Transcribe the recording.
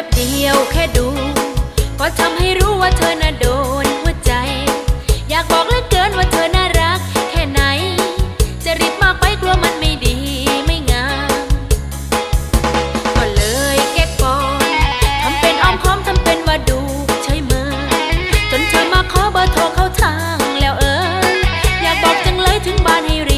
ป๊บเดียวแค่ดู ก็ทำให้รู้ว่าเธอน่ะโดนหัวใจ อยากบอกเหลือเกินว่าเธอน่ารักแค่ไหน จะรีบมากไปกลัวมันไม่ดีไม่งาม ก็เลยแก้บกอนทำเป็นอ้อมค้อมทำเป็นว่าดูเฉยเมินจนเธอมาขอเบอร์โทรเข้าทางแล้วเอออยากบอกจังเลยถึงบ้านให้